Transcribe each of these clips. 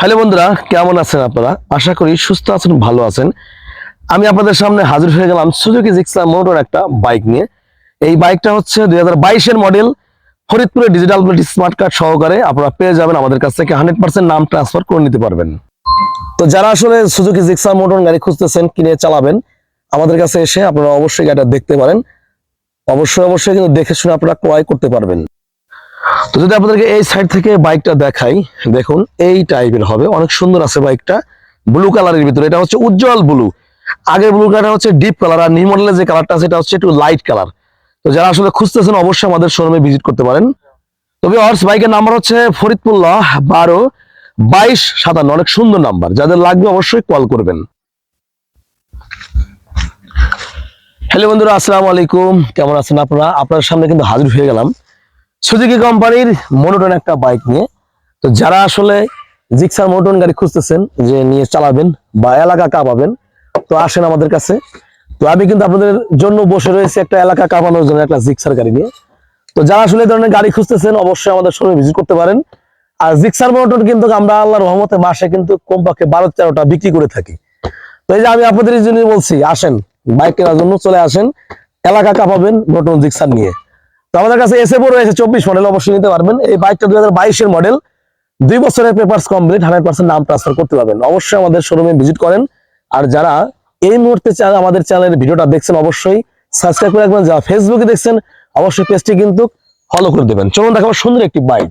Hello বন্ধুরা, কেমন আছেন আপনারা? আশা করি সুস্থ আছেন, ভালো আছেন। আমি আপনাদের সামনে হাজির হয়ে গেলাম সুজুকি জিক্সা মোটর একটা বাইক নিয়ে। এই বাইকটা হচ্ছে দুই বাইশের মডেল ফরিদপুরের ডিজিটাল স্মার্ট কার্ড সহকারে আপনারা পেয়ে যাবেন, আমাদের কাছ থেকে হান্ড্রেড পার্সেন্ট নাম ট্রান্সফার করে নিতে পারবেন। তো যারা আসলে সুজুকি জিক্সা মোটর গাড়ি খুঁজতেছেন, কিনে চালাবেন, আমাদের কাছে এসে আপনারা অবশ্যই গাড়িটা দেখতে পারেন। অবশ্যই অবশ্যই কিন্তু দেখে শুনে আপনারা ক্রয় করতে পারবেন। তো যদি আপনাদেরকে এই সাইড থেকে বাইকটা দেখাই, দেখুন, এই টাইপের হবে। অনেক সুন্দর আছে বাইকটা ব্লু কালারের ভিতরে। এটা হচ্ছে উজ্জ্বল ব্লু আগের ব্লু কালারটা হচ্ছে ডিপ কালার আর নিউ মডেলের যে কালারটা আছে, এটা হচ্ছে একটু লাইট কালার তো যারা আসলে খুঁজতেছেন, অবশ্যই আমাদের শোরুমে ভিজিট করতে পারেন। তবে অর্স বাইকের নাম্বার হচ্ছে ফরিদপুল্লাহ বারো, বাইশ, সাতান্ন। অনেক সুন্দর নাম্বার যাদের লাগবে, অবশ্যই কল করবেন। হ্যালো বন্ধুরা, আসসালামু আলাইকুম। কেমন আছেন আপনারা? আপনার সামনে কিন্তু হাজির হয়ে গেলাম। সুজুকি কোম্পানির মোনোটন একটা বাইক নিয়ে। তো যারা আসলে জিক্সার মোনোটন গাড়ি খুঁজতেছেন যে নিয়ে চালাবেন বা এলাকা কাঁপাবেন, তো আসেন আমাদের কাছে। তো আমি কিন্তু আপনাদের জন্য বসে রয়েছে একটা এলাকা কাঁপানোর জন্য একটা জিক্সার গাড়ি নিয়ে। তো যারা আসলে ধরনের গাড়ি খুঁজতেছেন, অবশ্যই আমাদের শোরুমে ভিজিট করতে পারেন। আর জিক্সার মোনোটন কিন্তু আমরা আল্লাহর রহমতে মাসে কিন্তু কমপক্ষে বারো তেরোটা বিক্রি করে থাকি। তো এই যে আমি আপনাদের জন্য বলছি, আসেন বাইক কেনার জন্য চলে আসেন, এলাকা কাঁপাবেন নতুন জিক্সার নিয়ে। আমাদের কাছে এসে বড় রয়েছে, চব্বিশ মডেল অবশ্যই নিতে পারবেন। এই বাইকটা দুই হাজার মডেল দুই বছরের পেপার্স কমপ্লিট হান্ড্রেড পার্সেন্ট নাম ট্রান্সফার করতে পারবেন। অবশ্যই আমাদের শোরুমে ভিজিট করেন। আর যারা এই মুহূর্তে আমাদের চ্যানেলের ভিডিওটা দেখছেন, অবশ্যই সাবস্ক্রাইব করে রাখবেন। যারা ফেসবুকে দেখছেন, অবশ্যই পেজটি কিন্তু ফলো করে দেবেন। চলুন দেখাবো সুন্দর একটি বাইক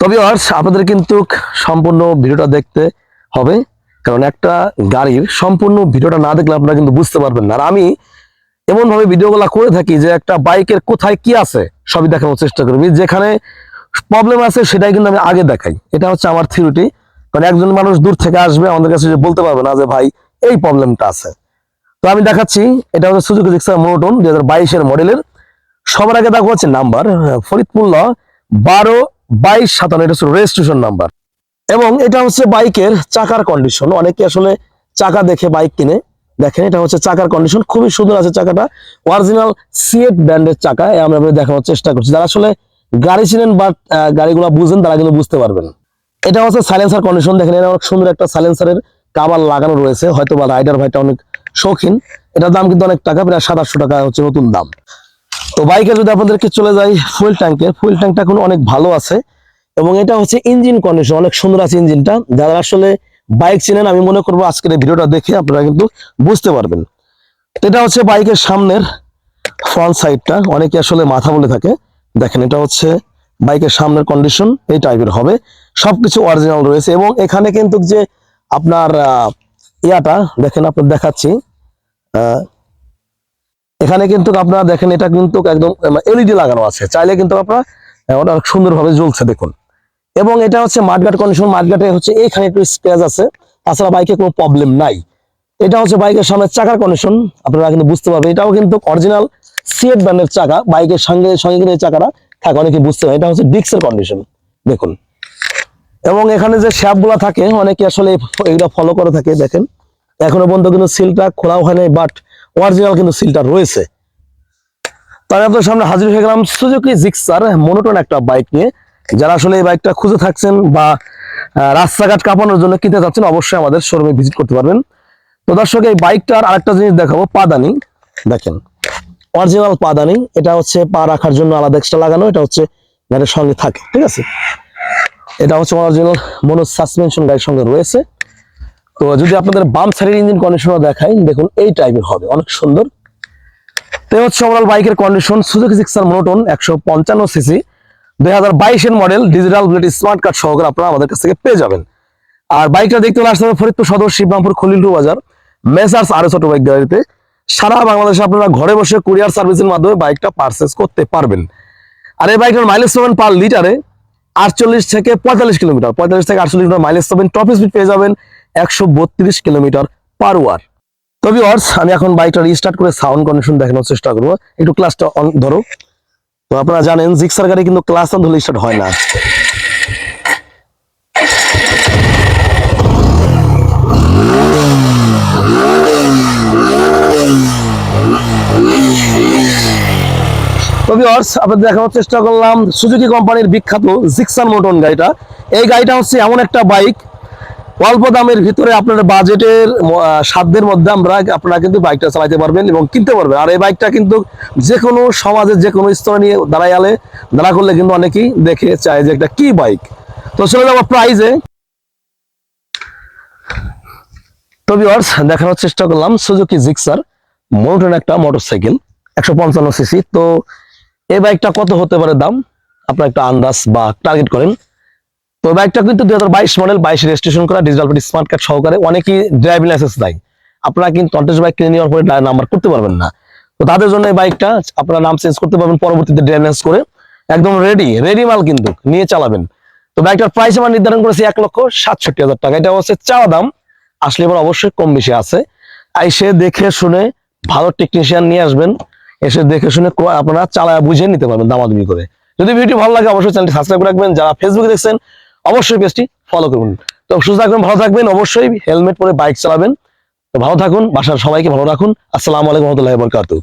তবে আপনাদের কিন্তু সম্পূর্ণ ভিডিওটা দেখতে হবে। কারণ একটা গাড়ির সম্পূর্ণ ভিডিওটা না দেখলে আপনারা কিন্তু বুঝতে পারবেন না। আর আমি এমন ভাবে ভিডিওগুলো করে থাকি যে একটা বাইকের কোথায় কি আছে, সবই দেখানোর চেষ্টা করবি। যেখানে প্রবলেম আছে সেটাই কিন্তু আমি আগে দেখাই। এটা হচ্ছে আমার থিওরিটি কারণ একজন মানুষ দূর থেকে আসবে, আমাদের কাছে যে বলতে পারবে না যে, ভাই, এই প্রবলেমটা আছে। তো আমি দেখাচ্ছি, এটা হচ্ছে সুজুকি জিক্সার মোনোটন দুই হাজার বাইশের মডেলের সবার আগে দেখো হচ্ছে নাম্বার ফরিদপুর ল বারো বাইশ সাতান্ন, এটা হচ্ছে রেজিস্ট্রেশন নাম্বার এবং এটা হচ্ছে বাইকের চাকার কন্ডিশন অনেকে আসলে চাকা দেখে বাইক কিনে। দেখেন এটা হচ্ছে চাকার কন্ডিশন খুবই সুন্দর আছে চাকাটা। অরিজিনাল সিএট ব্র্যান্ডের চাকা এ আমরা আপনাদের দেখানোর চেষ্টা করছি। যারা আসলে গাড়ি চিনেন বা আহ, গাড়িগুলো বুঝেন তারা কিন্তু বুঝতে পারবেন। এটা হচ্ছে সাইলেন্সার কন্ডিশন দেখেন এটা অনেক সুন্দর একটা সাইলেন্সারের কাবার লাগানো রয়েছে। হয়তো বা রাইডার ভাইটা অনেক শৌখিন। এটার দাম কিন্তু অনেক টাকা প্রায় সাত আটশো টাকা হচ্ছে নতুন দাম। তো বাইকে যদি আপনাদেরকে চলে যাই ফুয়েল ট্যাঙ্কে ফুয়েল ট্যাঙ্কটা এখন অনেক ভালো আছে। এবং এটা হচ্ছে ইঞ্জিন কন্ডিশন অনেক সুন্দর আছে ইঞ্জিনটা যারা আসলে বাইক চিনেন, আমি মনে করব আজকের এই ভিডিওটা দেখে আপনারা কিন্তু বুঝতে পারবেন। এটা হচ্ছে বাইকের সামনের ফ্রন্ট সাইডটা অনেকে আসলে মাথা বলে থাকে। দেখেন, এটা হচ্ছে বাইকের সামনের কন্ডিশন এই টাইপের হবে। সবকিছু অরিজিনাল রয়েছে এবং এখানে কিন্তু যে আপনার ইয়াটা, দেখেন আপনার দেখাচ্ছি। এখানে কিন্তু আপনারা দেখেন, এটা কিন্তু একদম এলইডি লাগানো আছে। চাইলে কিন্তু আপনারা অনেক সুন্দরভাবে জ্বলছে, দেখুন। এবং এটা হচ্ছে মাঠঘাট কন্ডিশন মাঠঘাটে হচ্ছে এইখানে একটু স্ক্র্যাচ আছে। তাছাড়া বাইকে কোনো প্রবলেম নাই। এটা হচ্ছে বাইকের সামনে চাকার কন্ডিশন আপনারা কিন্তু বুঝতে পারবেন। এটাও কিন্তু অরিজিনাল সিএট ব্র্যান্ডের চাকা বাইকের সঙ্গে সঙ্গে কিন্তু এই চাকাটা থাকে, অনেকে বুঝতে পারে এটা হচ্ছে ডিক্সের কন্ডিশন দেখুন। এবং এখানে যে শ্যাপগুলো থাকে, অনেকে আসলে এগুলো ফলো করে থাকে, দেখেন। এখনও পর্যন্ত কিন্তু সিলটা খোলাও হয় নাই বাট অরিজিনাল কিন্তু সিলটা রয়েছে। তাই আপনার সামনে হাজির হয়ে গেলাম সুজুকি জিক্সার মনোটন একটা বাইক নিয়ে। যারা আসলে এই বাইকটা খুঁজে থাকছেন বা রাস্তাঘাট কাঁপানোর জন্য কিনতে চাচ্ছেন অবশ্যই আমাদের শোরুমে ভিজিট করতে পারবেন। তো দর্শক, এই বাইকটার আরেকটা জিনিস দেখাবো, পাদানি। দেখেন অরিজিনাল পাদানি। এটা হচ্ছে পা রাখার জন্য আলাদা এক্সট্রা লাগানো, এটা হচ্ছে গাড়ির সঙ্গে থাকে, ঠিক আছে? এটা হচ্ছে অরিজিনাল মনো সাসপেনশন গাড়ির সঙ্গে রয়েছে। তো যদি আপনাদের বাম সাইডের ইঞ্জিন কন্ডিশনও দেখাই, দেখুন এই টাইপের হবে, অনেক সুন্দর। তো হচ্ছে ওভারঅল বাইকের কন্ডিশন সুজুকি জিক্সার মোনোটন একশো পঞ্চান্ন সিসি দুই হাজার বাইশের model digital bullet smart card সহকারে আপনারা আমাদের কাছ থেকে পেয়ে যাবেন। আর বাইকটা দেখতে হলে আসতে হবে ফরিদপুর সদর, শিবরামপুর খলিলটু বাজার মেসার্স আরও ছোট বাইক গ্যালারিতে সারা বাংলাদেশে আপনারা ঘরে বসে কুরিয়ার সার্ভিসের মাধ্যমে বাইকটা পারচেস করতে পারবেন। আর এই বাইকের মাইলেজ পাবেন পার লিটারে আটচল্লিশ থেকে পঁয়তাল্লিশ কিলোমিটার পঁয়তাল্লিশ থেকে আটচল্লিশ কিলোমিটার মাইলেজ পাবেন টপ স্পিড পেয়ে যাবেন একশো বত্রিশ কিলোমিটার পার ওয়ার তবে অর্স আমি এখন বাইকটা রিস্টার্ট করে সাউন্ড কন্ডিশন দেখানোর চেষ্টা করব। একটু ক্লাসটা অন ধরো। তো আপনারা জানেন জিক্সার গাড়ি কিন্তু ক্লাস অন ধরলে স্টার্ট হয় না। দেখানোর চেষ্টা করলাম সুজুকি কোম্পানির বিখ্যাত জিক্সান মোটন গাড়িটা। এই গাড়িটা হচ্ছে এমন একটা বাইক অল্প দামের ভিতরে আপনার বাজেটের সাধ্যের মধ্যে আমরা আপনারা কিন্তু বাইকটা চালাইতে পারবেন এবং কিনতে পারবেন। আর এই বাইকটা কিন্তু যে কোনো সমাজের যে কোনো স্তরে নিয়ে দাঁড়াই আলে দাঁড়া করলে কিন্তু অনেকেই দেখে চায় যে একটা কি বাইক। তো চলে যাব প্রাইজে তো ভিউয়ার্স দেখানোর চেষ্টা করলাম সুজুকি জিক্সার মোটন একটা মোটরসাইকেল একশো পঞ্চান্ন সিসি তো এই বাইকটা কত হতে পারে দাম? আপনার একটা আন্দাজ বা টার্গেট করেন। তো বাইকটা কিন্তু দুই হাজার বাইশ মডেল বাইশ রেজিস্ট্রেশন করা ডিজিটাল স্মার্ট কার্ড সহকারে অনেকেই ড্রাইভিং লাইসেন্স দেয়। আপনারা কিন্তু অন্টেস বাইক কিনে নেওয়ার পরে নাম্বার করতে পারবেন না। তো তাদের জন্য এই বাইকটা আপনারা নাম চেঞ্জ করতে পারবেন, পরবর্তীতে ড্রাইভিং লাইসেন্স করে একদম রেডি রেডি মাল কিন্তু নিয়ে চালাবেন। তো বাইকটার প্রাইস আমরা নির্ধারণ করেছি এক লক্ষ সাতষট্টি হাজার টাকা। এটা হচ্ছে চাওয়া দাম। আসলে এবার অবশ্যই কম বেশি আছে। এসে দেখে শুনে ভালো টেকনিশিয়ান নিয়ে আসবেন। এসে দেখে শুনে আপনারা চালায় বুঝে নিতে পারবেন দামাদামি করে। যদি ভিডিও ভালো লাগে অবশ্যই চ্যানেলটি সাবস্ক্রাইব করে রাখবেন। যারা ফেসবুকে দেখছেন অবশ্যই পেজটি ফলো করুন তো সুস্থ থাকবেন, ভালো থাকবেন, অবশ্যই হেলমেট পরে বাইক চালাবেন। তো ভালো থাকুন, বাসার সবাইকে ভালো রাখুন। আসসালামু আলাইকুম রহমতুল্লাহ বরকাতুহ।